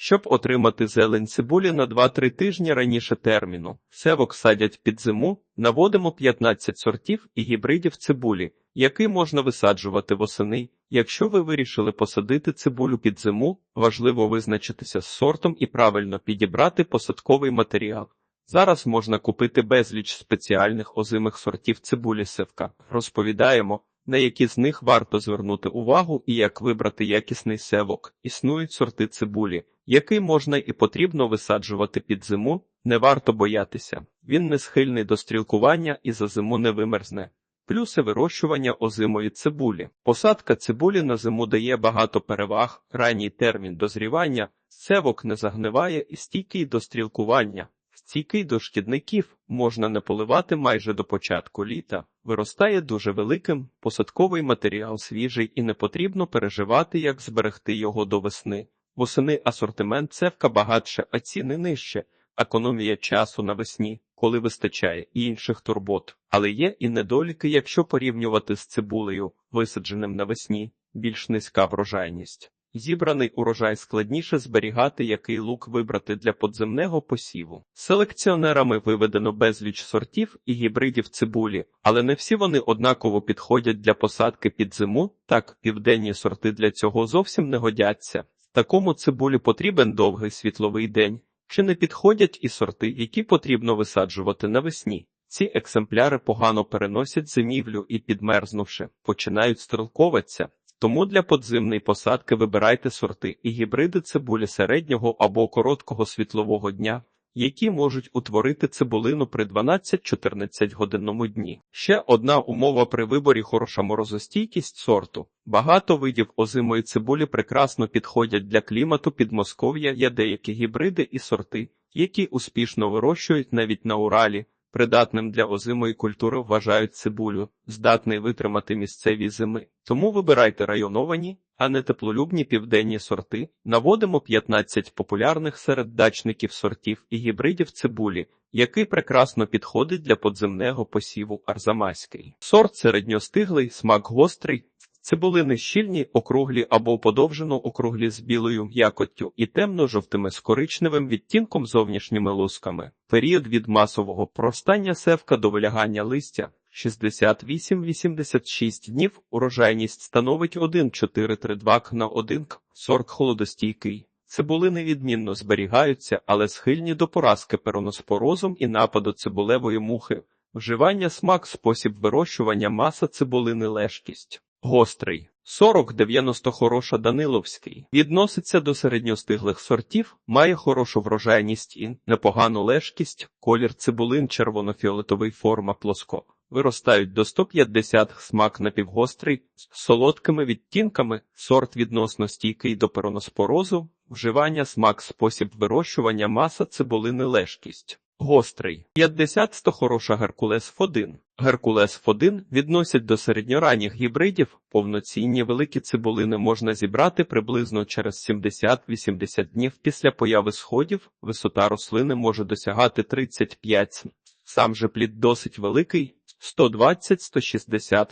Щоб отримати зелень цибулі на 2-3 тижні раніше терміну, севок садять під зиму, наводимо 15 сортів і гібридів цибулі, який можна висаджувати восени. Якщо ви вирішили посадити цибулю під зиму, важливо визначитися з сортом і правильно підібрати посадковий матеріал. Зараз можна купити безліч спеціальних озимих сортів цибулі севка. Розповідаємо, на які з них варто звернути увагу і як вибрати якісний севок. Існують сорти цибулі, який можна і потрібно висаджувати під зиму, не варто боятися. Він не схильний до стрілкування і за зиму не вимерзне. Плюси вирощування озимої цибулі. Посадка цибулі на зиму дає багато переваг, ранній термін дозрівання, севок не загниває і стійкий до стрілкування. Стійкий до шкідників можна не поливати майже до початку літа, виростає дуже великим, посадковий матеріал свіжий і не потрібно переживати, як зберегти його до весни. Восени асортимент цевка багатше, а ціни нижче, економія часу навесні, коли вистачає і інших турбот. Але є і недоліки, якщо порівнювати з цибулею, висадженим навесні, більш низька врожайність. Зібраний урожай складніше зберігати, який лук вибрати для подземного посіву. Селекціонерами виведено безліч сортів і гібридів цибулі, але не всі вони однаково підходять для посадки під зиму, так південні сорти для цього зовсім не годяться. Такому цибулі потрібен довгий світловий день, чи не підходять і сорти, які потрібно висаджувати навесні. Ці екземпляри погано переносять зимівлю і, підмерзнувши, починають стрілковатися. Тому для подзимної посадки вибирайте сорти і гібриди цибулі середнього або короткого світлового дня, які можуть утворити цибулину при 12-14 годинному дні. Ще одна умова при виборі хороша морозостійкість сорту. Багато видів озимої цибулі прекрасно підходять для клімату Підмосков'я. Є деякі гібриди і сорти, які успішно вирощують навіть на Уралі. Придатним для озимої культури вважають цибулю, здатний витримати місцеві зими. Тому вибирайте районовані, а не теплолюбні південні сорти. Наводимо 15 популярних серед дачників сортів і гібридів цибулі, який прекрасно підходить для подземного посіву арзамаський. Сорт середньостиглий, смак гострий. Цибулини щільні, округлі або подовжено округлі з білою м'якоттю і темно-жовтими з коричневим відтінком зовнішніми лусками. Період від масового простання севка до вилягання листя 68-86 днів. Урожайність становить 1,432 к на 1 к. Сорт холодостійкий. Цибулини відмінно зберігаються, але схильні до поразки пероноспорозом і нападу цибулевої мухи. Вживання смак, спосіб вирощування маса цибулини лежкість. Гострий. 40-90 хороша Даниловський. Відноситься до середньостиглих сортів, має хорошу врожайність і непогану лежкість, колір цибулин червоно-фіолетовий форма плоско. Виростають до 150 смак напівгострий, з солодкими відтінками, сорт відносно стійкий до пероноспорозу, вживання смак спосіб вирощування маса цибулини лежкість. Гострий. 50-100 хороша Геркулес Ф1. Геркулес Ф1 відносять до середньоранніх гібридів, повноцінні великі цибулини можна зібрати приблизно через 70-80 днів після появи сходів, висота рослини може досягати 35 Сам же плід досить великий 120-160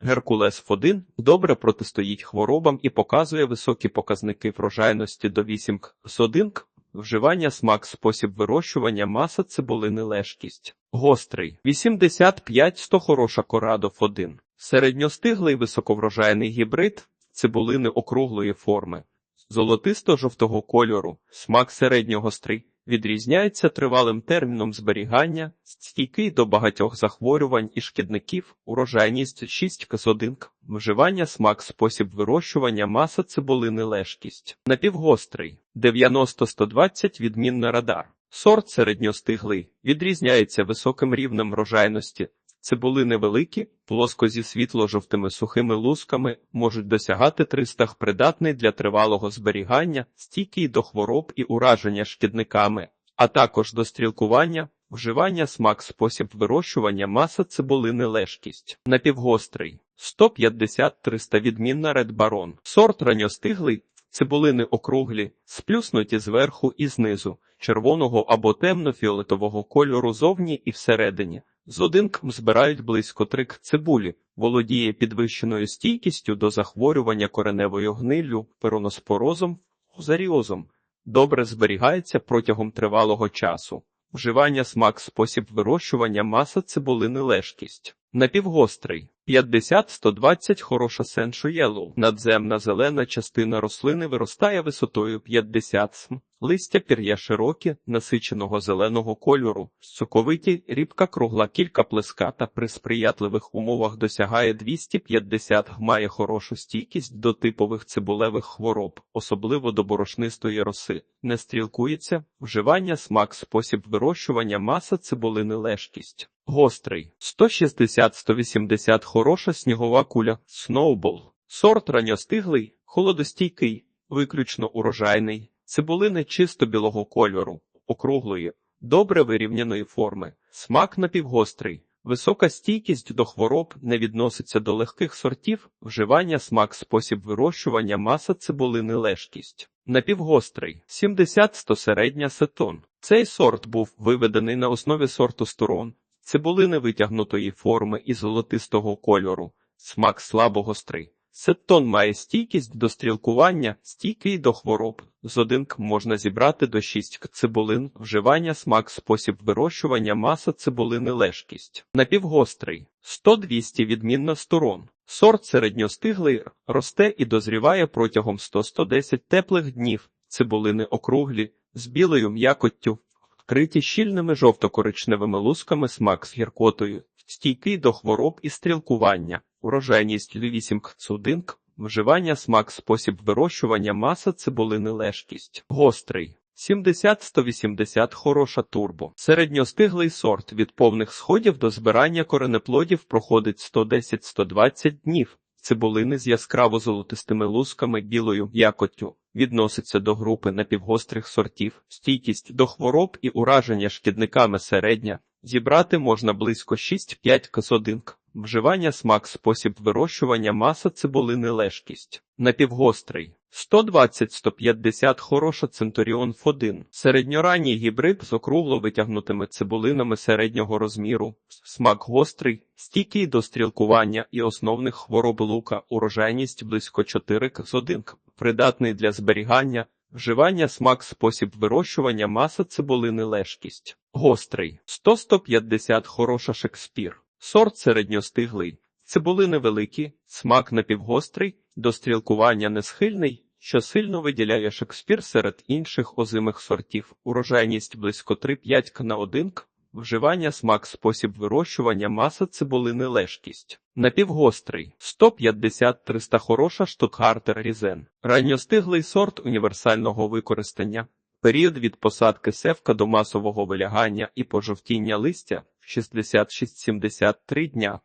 Геркулес Ф1 добре протистоїть хворобам і показує високі показники врожайності до 8 к з 1 к. Вживання смак спосіб вирощування маса цибулини лежкість. Гострий 85-100 хороша корадов 1 Середньостиглий високоврожайний гібрид цибулини округлої форми. Золотисто-жовтого кольору, смак середньогострий, відрізняється тривалим терміном зберігання, стійкий до багатьох захворювань і шкідників, урожайність 6 к 1 к. Вживання смак спосіб вирощування маса цибулини лежкість. Напівгострий 90-120 відмінна радар. Сорт середньостиглий, відрізняється високим рівнем врожайності. Цибулини великі, плоско зі світло-жовтими сухими лусками, можуть досягати 300 придатний для тривалого зберігання, стійкий до хвороб і ураження шкідниками, а також до стрілкування, вживання смак спосіб вирощування маса цибулини лежкість. Напівгострий 150-300 відмінна Red Baron. Сорт ранньостиглий, цибулини округлі, сплюснуті зверху і знизу, червоного або темно-фіолетового кольору зовні і всередині. З одинком збирають близько трик цибулі, володіє підвищеною стійкістю до захворювання кореневою гниллю, пероноспорозом, фузаріозом. добре зберігається протягом тривалого часу. Вживання смак спосіб вирощування маса цибулини лежкість. Напівгострий 50-120 хороша сеншо єлоу. Надземна зелена частина рослини виростає висотою 50 см. Листя пір'я широкі, насиченого зеленого кольору, соковиті, рібка кругла, кілька плеската при сприятливих умовах досягає 250 має хорошу стійкість до типових цибулевих хвороб, особливо до борошнистої роси, не стрілкується, вживання смак спосіб вирощування маса цибулини лежкість. Гострий. 160-180 хороша снігова куля, сноубол. Сорт ранньостиглий, холодостійкий, виключно урожайний, цибулини чисто білого кольору, округлої, добре вирівняної форми, смак напівгострий. Висока стійкість до хвороб не відноситься до легких сортів, вживання смак спосіб вирощування маса цибулини лежкість. Напівгострий 70-100 середня сетон. Цей сорт був виведений на основі сорту сторон, цибулини витягнутої форми і золотистого кольору, смак слабогострий. Сеттон має стійкість до стрілкування, стійкий до хвороб. З один к можна зібрати до 6 к цибулин, вживання смак спосіб вирощування маса цибулини лежкість. Напівгострий 100-200 відмінна сторон. Сорт середньостиглий росте і дозріває протягом 100-110 теплих днів. Цибулини округлі, з білою м'якоттю, вкриті щільними жовто-коричневими лусками смак з гіркотою, стійкий до хвороб і стрілкування, урожайність 8 к 1 к, вживання смак спосіб вирощування маса цибулини лежкість. Гострий. 70-180 хороша турбо. Середньостиглий сорт від повних сходів до збирання коренеплодів проходить 110-120 днів. Цибулини з яскраво золотистими лусками білою м'якоттю відноситься до групи напівгострих сортів, стійкість до хвороб і ураження шкідниками середня. Зібрати можна близько 6-5 касодинк. Вживання смак спосіб вирощування маса цибулини лежкість. Напівгострий 120-150 хороша Центуріон Ф1. Середньоранній гібрид з округло витягнутими цибулинами середнього розміру. Смак гострий, стійкий до стрілкування і основних хвороб лука, урожайність близько 4 к 1 придатний для зберігання. Вживання смак спосіб вирощування маса цибулини лежкість. Гострий 100-150 хороша Шекспір. Сорт середньостиглий. Цибулини великі, смак напівгострий, до стрілкування несхильний, що сильно виділяє Шекспір серед інших озимих сортів. Урожайність близько 3-5 к на 1 к. Вживання смак спосіб вирощування маса цибулини лежкість. Напівгострий 150-300 хороша штукгартер різен. Ранньостиглий сорт універсального використання. Період від посадки севка до масового вилягання і пожовтіння листя 66-73 дня.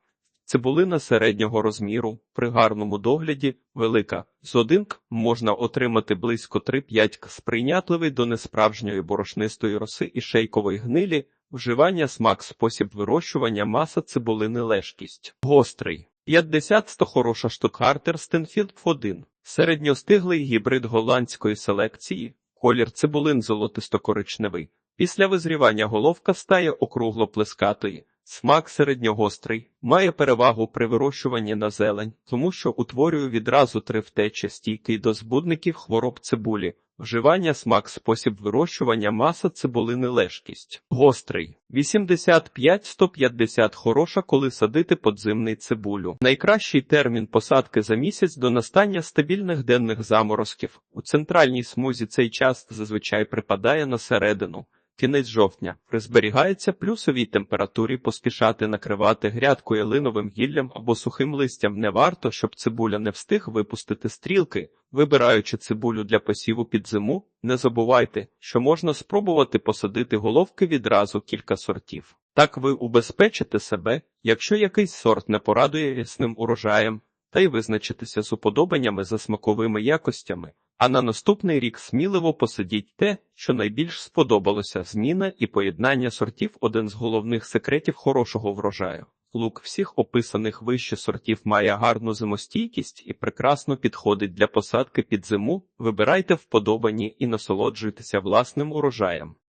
Цибулина середнього розміру, при гарному догляді, велика. З один можна отримати близько 3-5 к сприйнятливий до несправжньої борошнистої роси і шейкової гнилі, вживання смак спосіб вирощування маса цибулини лежкість. Гострий. 50-100 хороша штукгартер Стенфілд 1 Середньостиглий гібрид голландської селекції, колір цибулин золотисто-коричневий. Після визрівання головка стає округло плескатої. Смак середньогострий, має перевагу при вирощуванні на зелень, тому що утворює відразу три втечі стійкий до збудників хвороб цибулі, вживання смак спосіб вирощування маса цибулини лежкість. Гострий 85-150 хороша, коли садити подзимний цибулю. Найкращий термін посадки за місяць до настання стабільних денних заморозків. У центральній смузі цей час зазвичай припадає на середину. Кінець жовтня при зберігається плюсовій температурі поспішати накривати грядку ялиновим гіллям або сухим листям не варто, щоб цибуля не встиг випустити стрілки. Вибираючи цибулю для посіву під зиму, не забувайте, що можна спробувати посадити головки відразу кілька сортів. Так ви убезпечите себе, якщо якийсь сорт не порадує ясним урожаєм, та й визначитися з уподобаннями за смаковими якостями. А на наступний рік сміливо посадіть те, що найбільш сподобалося зміна і поєднання сортів один з головних секретів хорошого врожаю. Лук всіх описаних вище сортів має гарну зимостійкість і прекрасно підходить для посадки під зиму. Вибирайте вподобані і насолоджуйтеся власним урожаєм.